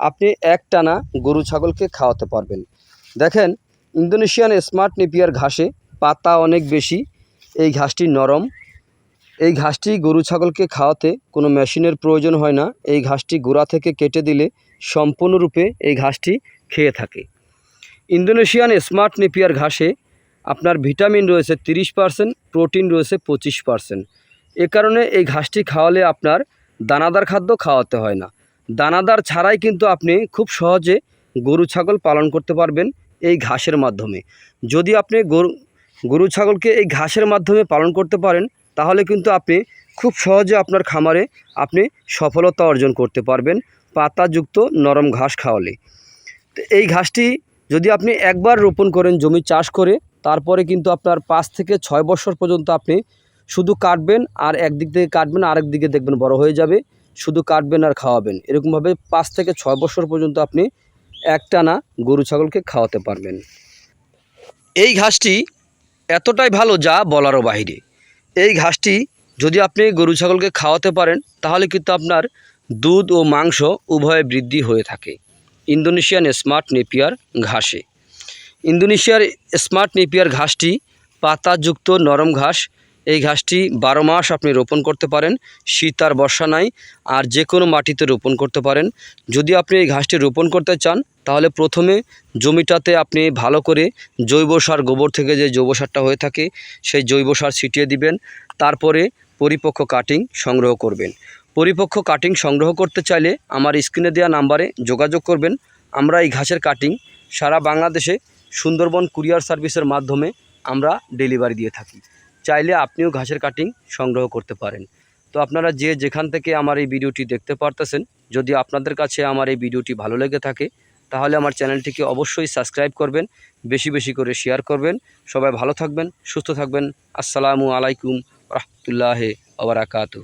আপনি একটানা গরু ছাগলকে খাওয়াতে পারবেন। দেখেন, ইন্দোনেশিয়ান স্মার্ট নেপিয়ার ঘাসে পাতা অনেক বেশি, এই ঘাসটি নরম। এই ঘাসটি গরু ছাগলকে খাওয়াতে কোনো মেশিনের প্রয়োজন হয় না। এই ঘাসটি গোড়া থেকে কেটে দিলে সম্পূর্ণরূপে এই ঘাসটি খেয়ে থাকে। ইন্দোনেশিয়ান স্মার্ট নেপিয়ার ঘাসে আপনার ভিটামিন রয়েছে তিরিশ পার্সেন্ট, প্রোটিন রয়েছে পঁচিশ পার্সেন্ট। এ কারণে এই ঘাসটি খাওয়ালে আপনার দানাদার খাদ্য খাওয়াতে হয় না। দানাদার ছাড়াই কিন্তু আপনি খুব সহজে গরু, ছাগল পালন করতে পারবেন এই ঘাসের মাধ্যমে। যদি আপনি গরু গরু, ছাগলকে এই ঘাসের মাধ্যমে পালন করতে পারেন, তাহলে কিন্তু আপনি খুব সহজে আপনার খামারে আপনি সফলতা অর্জন করতে পারবেন পাতাযুক্ত নরম ঘাস খাওয়ালে। এই ঘাসটি যদি আপনি একবার রোপণ করেন, জমি চাষ করে, তারপরে কিন্তু আপনার পাঁচ থেকে ছয় বছর পর্যন্ত আপনি শুধু কাটবেন আর একদিক থেকে কাটবেন, আরেক দিকে দেখবেন বড় হয়ে যাবে। শুধু কাটবেন আর খাওয়াবেন। এরকমভাবে পাঁচ থেকে ছয় বছর পর্যন্ত আপনি একটানা গরু ছাগলকে খাওয়াতে পারবেন। এই ঘাসটি এতটাই ভালো যা বলারও বাইরে এই ঘাসটি যদি আপনি গরু ছাগলকে খাওয়াতে পারেন, তাহলে কিন্তু আপনার দুধ ও মাংস উভয়ে বৃদ্ধি হয়ে থাকে। ইন্দোনেশিয়ান স্মার্ট নেপিয়ার ঘাসে। ইন্দোনেশিয়ার স্মার্ট নেপিয়ার ঘাসটি পাতাযুক্ত নরম ঘাস এই ঘাসটি বারো মাস আপনি রোপণ করতে পারেন, শীত আর বর্ষা নাই, আর যে কোনো মাটিতে রোপণ করতে পারেন। যদি আপনি এই ঘাসটি রোপণ করতে চান, তাহলে প্রথমে জমিটাতে আপনি ভালো করে জৈব সার, গোবর থেকে যে জৈব সারটা হয়ে থাকে, সেই জৈব সার ছিটিয়ে দিবেন। তারপরে পরিপক্ক কাটিং সংগ্রহ করবেন। পরিপক্ক কাটিং সংগ্রহ করতে চাইলে আমার স্ক্রিনে দেওয়া নাম্বারে যোগাযোগ করবেন। আমরা এই ঘাসের কাটিং সারা বাংলাদেশে সুন্দরবন কুরিয়ার সার্ভিসের মাধ্যমে আমরা ডেলিভারি দিয়ে থাকি। চাইলে আপনিও ঘাসের কাটিং সংগ্রহ করতে পারেন। তো আপনারা যে যেখান থেকে আমার এই ভিডিওটি দেখতে পারতেছেন, যদি আপনাদের কাছে আমার এই ভিডিওটি ভালো লেগে থাকে, তাহলে আমার চ্যানেলটিকে অবশ্যই সাবস্ক্রাইব করবেন, বেশি বেশি করে শেয়ার করবেন। সবাই ভালো থাকবেন, সুস্থ থাকবেন। আসসালামু আলাইকুম, রহমতুল্লাহ আবরাকাতু